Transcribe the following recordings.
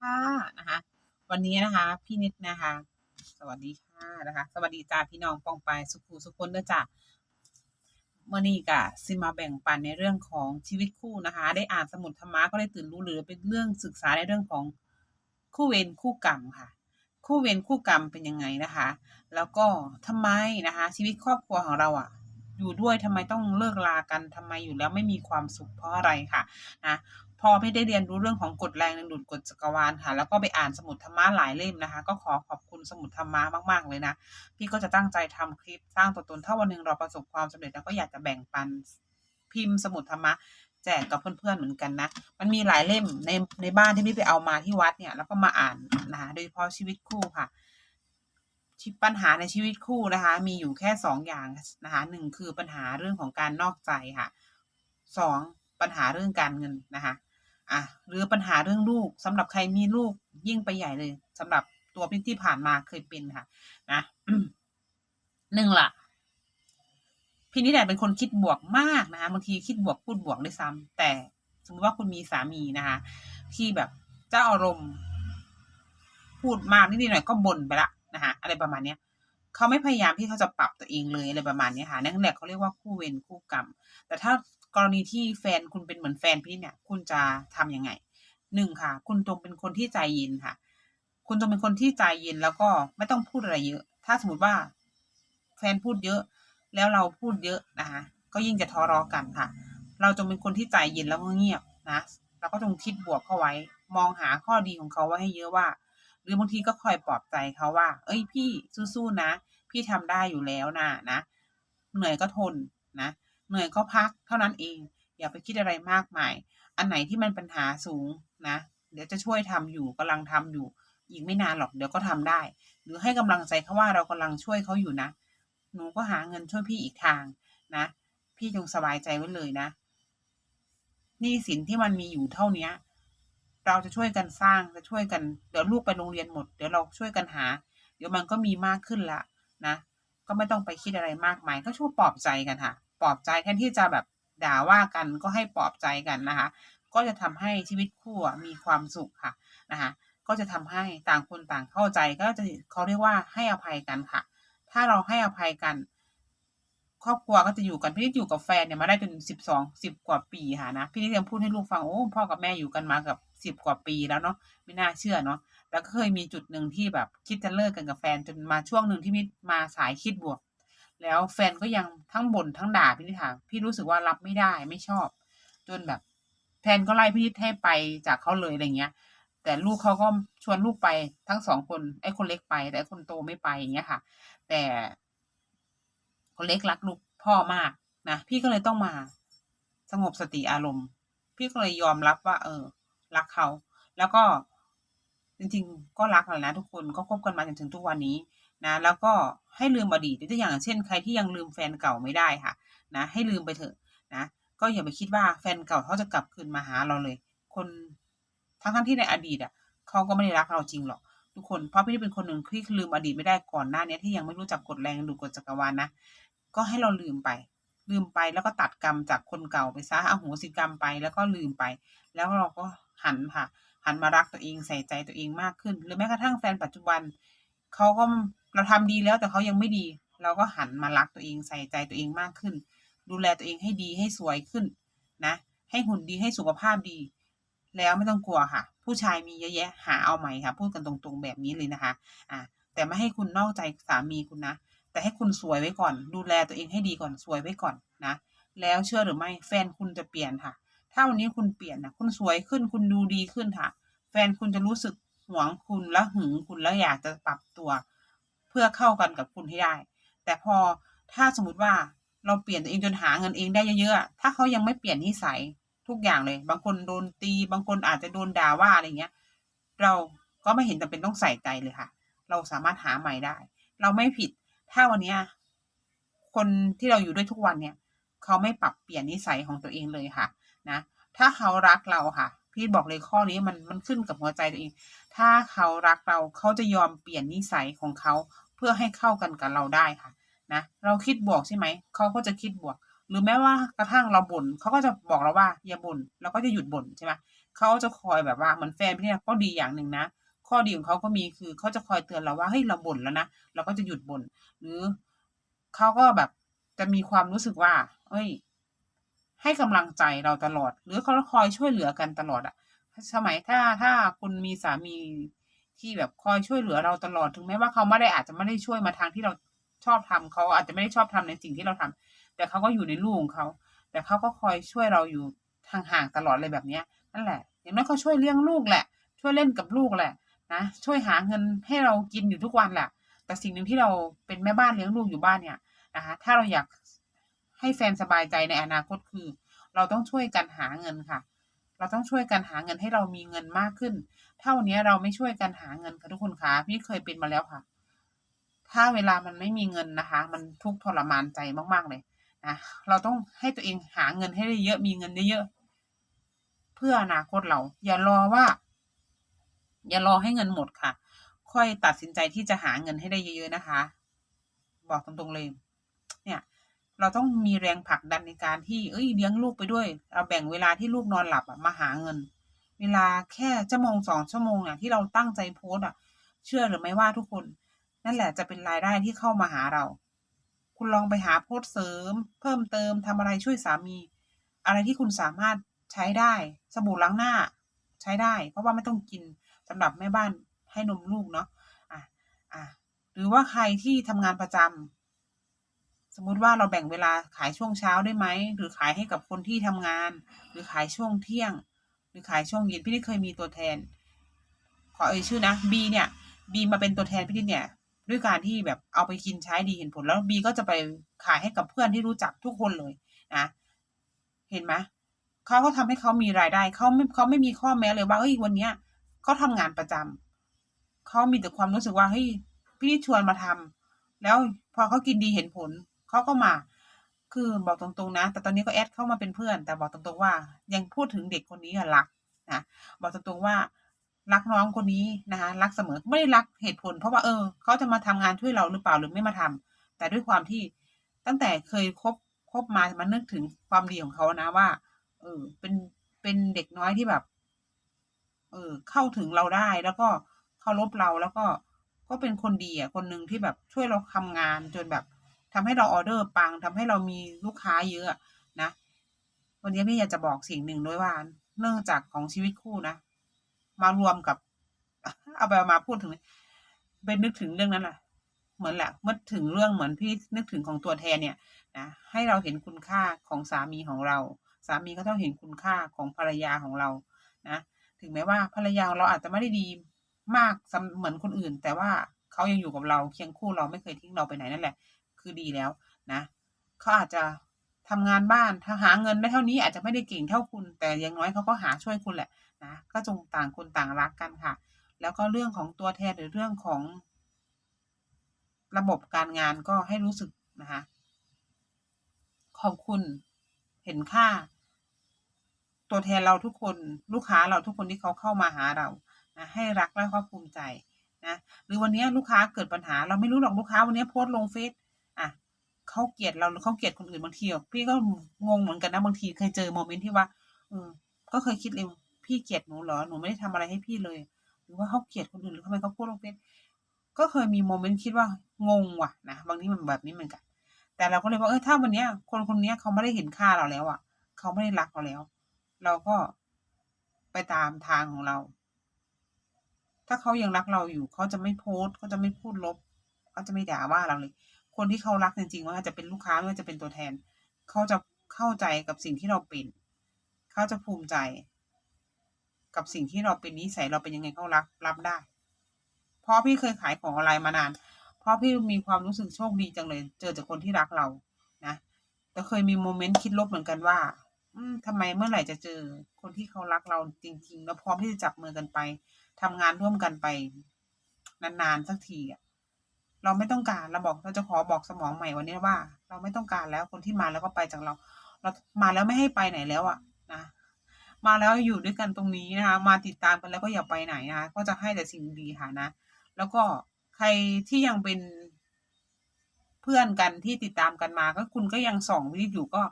ค่ะนะคะ วันนี้นะคะ พี่นิดนะคะ สวัสดีค่ะนะคะ สวัสดีจ้าพี่น้องปองไปสุขุสุขคนเด้อจ้าเมื่อนี้ก็สิมาแบ่งปันในเรื่องของชีวิตคู่นะคะ ได้อ่านสมุดธรรมะก็ได้ตื่นรู้หรือเป็นเรื่องศึกษาในเรื่องของคู่เวรคู่กรรมค่ะ คู่เวรคู่กรรมเป็นยังไงนะคะ แล้วก็ทำไมนะคะ ชีวิตครอบครัวของเราอะอยู่ด้วยทำไมต้องเลิกลากันทำไมอยู่แล้วไม่มีความสุขเพราะอะไรค่ะนะ พอพี่ได้เรียนรู้เรื่องของกฎแรงดึงดูดกฎจักรวาลค่ะ แล้วก็ไปอ่านสมุดธรรมะหลายเล่มนะคะ ก็ขอขอบคุณสมุดธรรมะมาก ๆ เลยนะ พี่ก็จะตั้งใจทำคลิปสร้างตัวตนถ้าวันหนึ่งเราประสบความสำเร็จแล้วก็อยากจะแบ่งปันพิมพ์สมุดธรรมะแจกกับเพื่อนๆเหมือนกันนะ มันมีหลายเล่มในในบ้านที่พี่ไปเอามาที่วัดเนี่ย แล้วก็มาอ่านนะคะโดยเฉพาะชีวิตคู่ค่ะทีปัญหาในชีวิตคู่นะคะ มีอยู่แค่สองอย่างนะคะหนึ่งคือปัญหาเรื่องของการนอกใจค่ะสองปัญหาเรื่องการเงินนะคะ อะหรือปัญหาเรื่องลูกสำหรับใครมีลูกยิ่งไปใหญ่เลยสำหรับตัวพี่ที่ผ่านมาเคยเป็นค่ะ นะหนึ่งละพี่นิดเป็นคนคิดบวกมากนะคะบางทีคิดบวกพูดบวกด้วยซ้ำแต่สมมติว่าคุณมีสามีนะคะที่แบบเจ้าอารมณ์ พูดมากนิดหน่อยก็บ่นไปละนะคะอะไรประมาณเนี้ยเขาไม่พยายามที่เขาจะปรับตัวเองเลยอะไรประมาณนี้ค่ะนั่นแหละเขาเรียกว่าคู่เวรคู่กรรม แต่ถ้า กรณีที่แฟนคุณเป็นเหมือนแฟนพี่เนี่ย คุณจะทํำยังไงหนึ่งค่ะ คุณจงเป็นคนที่ใจเย็นค่ะ คุณจงเป็นคนที่ใจเย็นแล้วก็ไม่ต้องพูดอะไรเยอะ ถ้าสมมติว่า แฟนพูดเยอะ แล้วเราพูดเยอะนะคะก็ยิ่งจะทะเลาะกันค่ะ เราจงเป็นคนที่ใจเย็นแล้วก็เงียบนะแล้วก็จงคิดบวกเข้าไว้ มองหาข้อดีของเขาไว้ให้เยอะว่า หรือบางทีก็คอยปลอบใจเขาว่า เอ้ยพี่สู้ๆนะ พี่ทำได้อยู่แล้วนะนะ เหนื่อยก็ทนนะ เหนื่อยก็พักเท่านั้นเอง อย่าไปคิดอะไรมากมาย อันไหนที่มันปัญหาสูงนะ เดี๋ยวจะช่วยทำอยู่กำลังทำอยู่ อีกไม่นานหรอกเดี๋ยวก็ทำได้ หรือให้กำลังใจเขาว่าเรากำลังช่วยเขาอยู่นะ หนูก็หาเงินช่วยพี่อีกทางนะ พี่จงสบายใจไว้เลยนะหนี้สินที่มันมีอยู่เท่าเนี้ย เราจะช่วยกันสร้างจะช่วยกันเดี๋ยวลูกไปโรงเรียนหมดเดี๋ยวเราช่วยกันหา เดี๋ยวมันก็มีมากขึ้นละนะ ก็ไม่ต้องไปคิดอะไรมากมายก็ช่วยปลอบใจกันค่ะ ปลอบใจแทนที่จะแบบด่าว่ากันก็ให้ปลอบใจกันนะคะ ก็จะทำให้ชีวิตคู่มีความสุขค่ะนะคะก็จะทำให้ต่างคนต่างเข้าใจก็จะเขาเรียกว่าให้อภัยกันค่ะ ถ้าเราให้อภัยกัน ครอบครัวก็จะอยู่กันพี่นิดอยู่กับแฟนเนี่ยมาได้จนสิบสองสิบกว่าปีค่ะนะพี่นิดยังพูดให้ลูกฟังโอ้พ่อกับแม่อยู่กันมากับสิบกว่าปีแล้วเนาะไม่น่าเชื่อเนาะแล้วก็เคยมีจุดหนึ่งที่แบบคิดจะเลิกกันกับแฟนจนมาช่วงหนึ่งที่มิดมาสายคิดบวก แล้วแฟนก็ยังทั้งบ่นทั้งด่าพี่นิดค่ะพี่รู้สึกว่ารับไม่ได้ไม่ชอบ จนแบบแฟนก็ไล่พี่นิดให้ไปจากเขาเลยอะไรเงี้ย แต่ลูกเขาก็ชวนลูกไปทั้งสองคนไอ้คนเล็กไป แต่ไอ้คนโตไม่ไปอย่างเงี้ยค่ะ แต่ คนเล็กรักลูกพ่อมากนะพี่ก็เลยต้องมาสงบสติอารมณ์ พี่ก็เลยยอมรับว่า เออ รักเขา แล้วก็จริงๆ ก็รักแหละนะทุกคนก็คบกันมาจนถึงทุกวันนี้นะ แล้วก็ ให้ลืมอดีตตัวอย่างเช่นใครที่ยังลืมแฟนเก่าไม่ได้ค่ะนะให้ลืมไปเถอะนะก็อย่าไปคิดว่าแฟนเก่าเขาจะกลับคืนมาหาเราเลย คนทั้งทั้งที่ในอดีตอะเขาก็ไม่ได้รักเราจริงหรอกทุกคนเพราะพี่เป็นคนหนึ่งที่ลืมอดีตไม่ได้ก่อนหน้านี้ที่ยังไม่รู้จักกฎแรงดูกฎจักรวาลนะก็ให้เราลืมไป ลืมไปแล้วก็ตัดกรรมจากคนเก่าไปซะเอาหัวสิกรรมไปแล้วก็ลืมไป แล้วเราก็หันค่ะ หันมารักตัวเองใส่ใจตัวเองมากขึ้น หรือแม้กระทั่งแฟนปัจจุบันเขาก็ เราทำดีแล้วแต่เขายังไม่ดี เราก็หันมารักตัวเองใส่ใจตัวเองมากขึ้น ดูแลตัวเองให้ดีให้สวยขึ้นนะ ให้หุ่นดีให้สุขภาพดี แล้วไม่ต้องกลัวค่ะ ผู้ชายมีเยอะแยะหาเอาใหม่ค่ะ พูดกันตรงๆแบบนี้เลยนะคะ อ่าแต่ไม่ให้คุณนอกใจสามีคุณนะ แต่ให้คุณสวยไว้ก่อน ดูแลตัวเองให้ดีก่อนสวยไว้ก่อนนะ แล้วเชื่อหรือไม่แฟนคุณจะเปลี่ยนค่ะ ถ้าวันนี้คุณเปลี่ยนนะคุณสวยขึ้นคุณดูดีขึ้นค่ะ แฟนคุณจะรู้สึกหวงคุณและหึงคุณแล้วอยากจะปรับตัว พื่อเข้ากันกับคุณให้ได้ แต่พอถ้าสมมติว่าเราเปลี่ยนตัวเองจนหาเงินเองได้เยอะๆ ถ้าเขายังไม่เปลี่ยนนิสัยทุกอย่างเลย บางคนโดนตี บางคนอาจจะโดนด่าว่าอะไรเงี้ย เราก็ไม่เห็นจำเป็นต้องใส่ใจเลยค่ะ เราสามารถหาใหม่ได้ เราไม่ผิด ถ้าวันเนี้ยคนที่เราอยู่ด้วยทุกวันเนี่ย เขาไม่ปรับเปลี่ยนนิสัยของตัวเองเลยค่ะ นะ ถ้าเขารักเราค่ะ พี่บอกเลยข้อนี้มันมันขึ้นกับหัวใจตัวเอง ถ้าเขารักเราเขาจะยอมเปลี่ยนนิสัยของเขา เพื่อให้เข้ากันกับเราได้ค่ะนะเราคิดบวกใช่ไหมเขาก็จะคิดบวก หรือแม้ว่ากระทั่งเราบ่นเขาก็จะบอกเราว่าอย่าบ่นเราก็จะหยุดบ่นใช่ไหมเขาจะคอยแบบว่าเหมือนแฟนพี่เนี่ยก็ดีอย่างหนึ่งนะ ข้อดีของเขาก็มีคือเขาจะคอยเตือนเราว่าเฮ้ยเราบ่นแล้วนะเราก็จะหยุดบ่นหรือเขาก็แบบจะมีความรู้สึกว่า เอ้ย ให้กำลังใจเราตลอด หรือเขาคอยช่วยเหลือกันตลอดอะสมัยถ้าถ้าคุณมีสามี ที่แบบคอยช่วยเหลือเราตลอดถึงแม้ว่าเขาไม่ได้อาจจะไม่ได้ช่วยมาทางที่เราชอบทำเขาอาจจะไม่ได้ชอบทำในสิ่งที่เราทำแต่เขาก็อยู่ในลูกของเขา แต่เขาก็คอยช่วยเราอยู่ทางห่างตลอดเลยแบบเนี้ยนั่นแหละ อย่างน้อยเขาช่วยเลี้ยงลูกแหละ ช่วยเล่นกับลูกแหละนะช่วยหาเงินให้เรากินอยู่ทุกวันแหละแต่สิ่งหนึ่งที่เราเป็นแม่บ้านเลี้ยงลูกอยู่บ้านเนี่ยนะคะถ้าเราอยากให้แฟนสบายใจในอนาคตคือ เราต้องช่วยกันหาเงินค่ะ เราต้องช่วยกันหาเงินให้เรามีเงินมากขึ้น เท่านี้เราไม่ช่วยกันหาเงินค่ะทุกคนคะพี่เคยเป็นมาแล้วค่ะ ถ้าเวลามันไม่มีเงินนะคะ มันทุกทรมานใจมากๆเลยนะเราต้องให้ตัวเองหาเงินให้ได้เยอะมีเงินเยอะๆเพื่ออนาคตเรา อย่ารอว่า อย่ารอให้เงินหมดค่ะ ค่อยตัดสินใจที่จะหาเงินให้ได้เยอะๆนะคะ บอกตรงๆเลย เนี่ย เราต้องมีแรงผลักดันในการที่เอ้ยเลี้ยงลูกไปด้วย เราแบ่งเวลาที่ลูกนอนหลับอะมาหาเงิน เวลาแค่ชั่วโมงสองชั่วโมงอะที่เราตั้งใจโพสต์อะเชื่อหรือไม่ว่าทุกคน นั่นแหละจะเป็นรายได้ที่เข้ามาหาเรา คุณลองไปหาโพสเสริม เพิ่มเติมทำอะไรช่วยสามี อะไรที่คุณสามารถใช้ได้สบู่ล้างหน้า ใช้ได้ เพราะว่าไม่ต้องกินสำหรับแม่บ้านให้นมลูกเนาะอะอะหรือว่าใครที่ทำงานประจำสมมุติว่าเราแบ่งเวลาขายช่วงเช้าได้ไหมหรือขายให้กับคนที่ทำงาน หรือขายช่วงเที่ยง หรือขายช่วงเย็นพี่นี่เคยมีตัวแทน ขอเอ่ยชื่อนะบีเนี่ยบีมาเป็นตัวแทนพี่นิดเนี่ย ด้วยการที่แบบเอาไปกินใช้ดีเห็นผลแล้วบีก็จะไปขายให้กับเพื่อนที่รู้จักทุกคนเลยนะเห็นไหมเขาก็ทำให้เขามีรายได้เขาไม่เขาไม่มีข้อแม้เลยว่าเฮ้ยวันเนี้ยเขาทำงานประจำเขามีแต่ความรู้สึกว่าเฮ้ยพี่นิดชวนมาทำแล้วพอเขากินดีเห็นผลเขาก็มา คือบอกตรงๆนะ แต่ตอนนี้ก็แอดเข้ามาเป็นเพื่อน แต่บอกตรงๆว่า ยังพูดถึงเด็กคนนี้อะรักนะบอกตรงๆว่ารักน้องคนนี้นะคะรักเสมอไม่ได้รักเหตุผล เพราะว่าเออเขาจะมาทำงานช่วยเราหรือเปล่าหรือไม่มาทำแต่ด้วยความที่ตั้งแต่เคยคบคบมามันนึกถึงความดีของเขานะว่า เออ เป็นเป็นเด็กน้อยที่แบบ เออ เข้าถึงเราได้แล้วก็เคารพเราแล้วก็ก็เป็นคนดีอะคนหนึ่งที่แบบช่วยเราทำงานจนแบบ ทำให้เราออเดอร์ปังทำให้เรามีลูกค้าเยอะนะ วันนี้พี่อยากจะบอกสิ่งหนึ่งด้วยว่า เนื่องจากของชีวิตคู่นะ มารวมกับ เอาไปมาพูดถึงเป็นนึกถึงเรื่องนั้นแหละเหมือนแหละเมื่อถึงเรื่องเหมือนพี่นึกถึงของตัวแทนเนี่ยนะให้เราเห็นคุณค่าของสามีของเรา สามีก็ต้องเห็นคุณค่าของภรรยาของเรานะถึงแม้ว่าภรรยาของเราอาจจะไม่ได้ดีมากเหมือนคนอื่น แต่ว่าเขายังอยู่กับเราเคียงคู่เราไม่เคยทิ้งเราไปไหนนั่นแหละ คือดีแล้วนะเขาอาจจะทำงานบ้านถ้าหาเงินได้เท่านี้อาจจะไม่ได้เก่งเท่าคุณ แต่อย่างน้อยเขาก็หาช่วยคุณแหละนะก็จงต่างคนต่างรักกันค่ะ แล้วก็เรื่องของตัวแทนหรือเรื่องของ ระบบการงานก็ให้รู้สึกนะคะขอบคุณเห็นค่า ตัวแทนเราทุกคนลูกค้าเราทุกคนที่เขาเข้ามาหาเรานะให้รักและก็ภูมิใจนะหรือวันนี้ลูกค้าเกิดปัญหา เราไม่รู้หรอกลูกค้าวันนี้โพสต์ลงเฟซ อะเขาเกลียดเราหรือเขาเกลียดคนอื่นบางทีพี่ก็งงเหมือนกันนะบางทีเคยเจอโมเมนต์ที่ว่าเออก็เคยคิดเลยพี่เกลียดหนูเหรอหนูไม่ได้ทำอะไรให้พี่เลย หรือว่าเขาเกลียดคนอื่นหรือทำไมเขาพูดลงเฟซก็เคยมีโมเมนต์คิดว่างงว่ะนะบางทีมันแบบนี้เหมือนกัน แต่เราก็เลยว่าเออถ้าวันเนี้ย คนคนเนี้ยเขาไม่ได้เห็นค่าเราแล้วอะ เขาไม่ได้รักเราแล้ว เราก็ไปตามทางของเรา ถ้าเขายังรักเราอยู่ เขาจะไม่โพสต์เขาจะไม่พูดลบ เขาจะไม่ด่าว่าเราเลย คนที่เขารักจริงๆว่าจะเป็นลูกค้าไม่ว่าจะเป็นตัวแทน เขาจะเข้าใจกับสิ่งที่เราเป็น เขาจะภูมิใจ กับสิ่งที่เราเป็นนิสัยเราเป็นยังไงเขารับรับได้ เพราะพี่เคยขายของออนไลน์มานาน เพราะพี่มีความรู้สึกโชคดีจังเลย เจอจากคนที่รักเรา นะ แต่เคยมีโมเมนต์คิดลบเหมือนกันว่า อืมทำไมเมื่อไหร่จะเจอคนที่เขารักเราจริง ๆ แล้วพร้อมที่จะจับมือกันไปทำงานร่วมกันไป นานๆสักทีอะ เราไม่ต้องการเราบอกเราจะขอบอกสมองใหม่วันนี้ว่า เราไม่ต้องการแล้วคนที่มาแล้วก็ไปจากเรา เรามาแล้วไม่ให้ไปไหนแล้วอะนะมาแล้วอยู่ด้วยกันตรงนี้นะคะ มาติดตามกันแล้วก็อย่าไปไหนนะคะก็จะให้แต่สิ่งดีค่ะนะ แล้วก็ใครที่ยังเป็นเพื่อนกันที่ติดตามกันมา ก็คุณก็ยังส่องวิดีอยู่ก็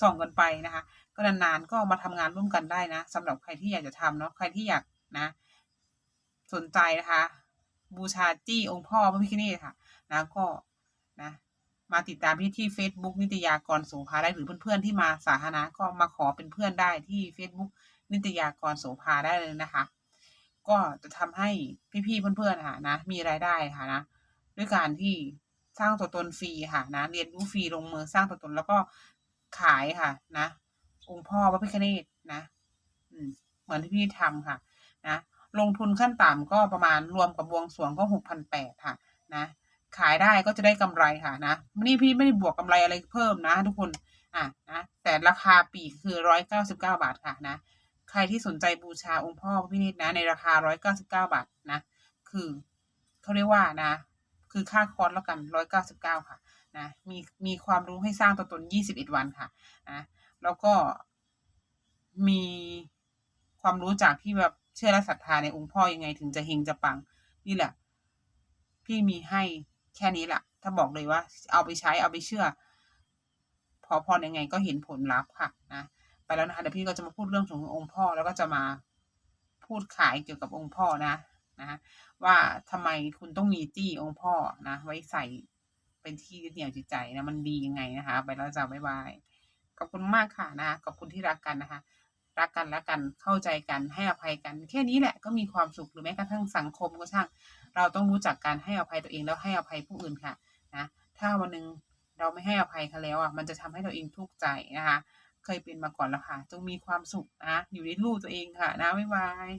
ส่องกันไปนะคะ ก็นานๆก็มาทำงานร่วมกันได้นะสำหรับใครที่อยากจะทำเนาะใครที่อยากนะ สนใจนะคะ บูชาจี้องค์พ่อพระพิฆเนศค่ะนะก็นะมาติดตามที่ที่ Facebook นิตยากรโสภาได้หรือเพื่อนๆที่มาสาธารณะก็มาขอเป็นเพื่อนได้ที่ Facebook นิตยากรโสภาได้เลยนะคะ ก็จะทำให้พี่ๆเพื่อนๆค่ะนะ มีรายได้ค่ะนะ ด้วยการที่สร้างตัวตนฟรีค่ะนะ เรียนรู้ฟรีลงมือสร้างตัวตนแล้วก็ขายค่ะ นะ องค์พ่อพระพิฆเนศนะ อืมเหมือนที่พี่ทำค่ะ นะ ลงทุนขั้นต่ำก็ประมาณรวมกับบวงสวงก็หกพันแปดค่ะนะขายได้ก็จะได้กำไรค่ะนะนี่พี่ไม่ได้บวกกำไรอะไรเพิ่มนะ ทุกคนอะนะแต่ราคาปีคือร้อยเก้าสิบเก้าบาทค่ะนะใครที่สนใจบูชาองค์พ่อพระพิฆเนศนะ ในราคาร้อยเก้าสิบเก้าบาทนะ คือเขาเรียกว่านะ คือค่าคอร์สแล้วกันร้อยเก้าสิบเก้าค่ะนะมีมีความรู้ให้สร้างตัวตนยี่สิบเอ็ดวันค่ะนะแล้วก็มีความรู้จากที่แบบ เชื่อและศรัทธาในองค์พ่อยังไงถึงจะเฮงจะปัง นี่แหละ พี่มีให้แค่นี้แหละถ้าบอกเลยว่า เอาไปใช้เอาไปเชื่อ พอพรยังไงก็เห็นผลลัพธ์ค่ะนะไปแล้วนะคะเดี๋ยวพี่ก็จะมาพูดเรื่องขององค์พ่อแล้วก็จะมาพูดขายเกี่ยวกับองค์พ่อนะนะว่าทำไมคุณต้องมีจี้องค์พ่อนะไว้ใส่เป็นที่ยึดเหนี่ยวจิตใจนะมันดียังไงนะคะ ไปแล้วจ้าบ๊ายบายขอบคุณมากค่ะนะขอบคุณที่รักกันนะคะ รักกันและกันเข้าใจกันให้อภัยกัน แค่นี้แหละก็มีความสุขหรือแม้กระทั่งสังคมก็ช่าง เราต้องรู้จักการให้อภัยตัวเองแล้วให้อภัยผู้อื่นค่ะนะถ้าวันหนึ่งเราไม่ให้อภัยเขาแล้วอะมันจะทำให้ตัวเองทุกข์ใจนะคะ เคยเป็นมาก่อนแล้วค่ะจงมีความสุขนะอยู่ในรูปตัวเองค่ะนะบ๊ายบาย